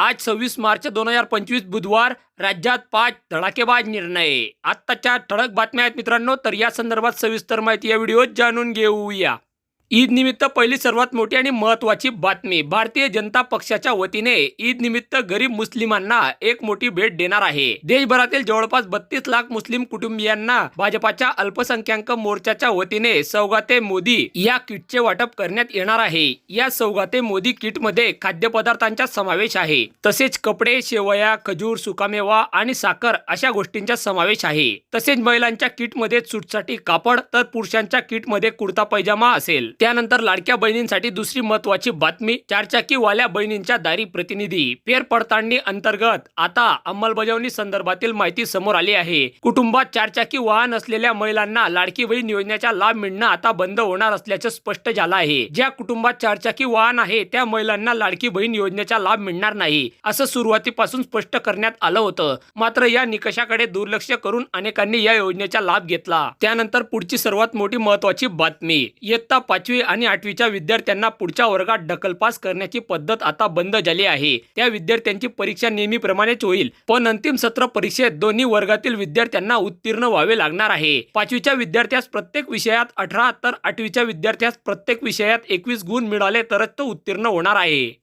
आज सव्वीस मार्च दोन हजार पंचवीस बुधवार राज्यात पाच धडाकेबाज निर्णय. आत्ताच्या ठळक बातम्या आहेत मित्रांनो तर या संदर्भात सविस्तर माहिती या व्हिडिओत जाणून घेऊया. ईद निमित्त पहिली सर्वात मोठी आणि महत्वाची बातमी. भारतीय जनता पक्षाच्या वतीने ईद निमित्त गरीब मुस्लिमांना एक मोठी भेट देणार आहे. देशभरातील जवळपास बत्तीस लाख मुस्लिम कुटुंबियांना भाजपाच्या अल्पसंख्याक मोर्चाच्या वतीने सौगाते मोदी या किटचे वाटप करण्यात येणार आहे. या सौगाते मोदी किटमध्ये खाद्यपदार्थांचा समावेश आहे. तसेच कपडे शेवया खजूर सुकामेवा आणि साखर अशा गोष्टींचा समावेश आहे. तसेच महिलांच्या किटमध्ये सूटसाठी कापड तर पुरुषांच्या किटमध्ये कुर्ता पैजामा असेल. त्यानंतर लाडक्या बहिणींसाठी दुसरी महत्वाची बातमी चारचाकी वाल्या बहिणींच्या दारी प्रतिनिधी. फेरपडताळणी अंतर्गत आता अंमलबजावणी संदर्भातील माहिती समोर आली आहे. कुटुंबात चारचाकी वाहन असलेल्या महिलांना लाडकी बहीण योजनेचा लाभ मिळणं आता बंद होणार असल्याचं स्पष्ट झालं आहे. ज्या कुटुंबात चारचाकी वाहन आहे त्या महिलांना लाडकी बहीण योजनेचा लाभ मिळणार नाही असं सुरुवातीपासून स्पष्ट करण्यात आलं होतं. मात्र या निकषाकडे दुर्लक्ष करून अनेकांनी या योजनेचा लाभ घेतला. त्यानंतर पुढची सर्वात मोठी महत्वाची बातमी इयत्ता पाचवी आणि आठवीच्या विद्यार्थ्यांना पुढच्या वर्गात ढकलपास करण्याची पद्धत आता बंद झाली आहे. त्या विद्यार्थ्यांची परीक्षा नेहमीप्रमाणेच होईल पण अंतिम सत्र परीक्षेत दोन्ही वर्गातील विद्यार्थ्यांना उत्तीर्ण व्हावे लागणार आहे. पाचवीच्या विद्यार्थ्यास प्रत्येक विषयात अठरा तर आठवीच्या विद्यार्थ्यास प्रत्येक विषयात एकवीस गुण मिळाले तरच तो उत्तीर्ण होणार आहे.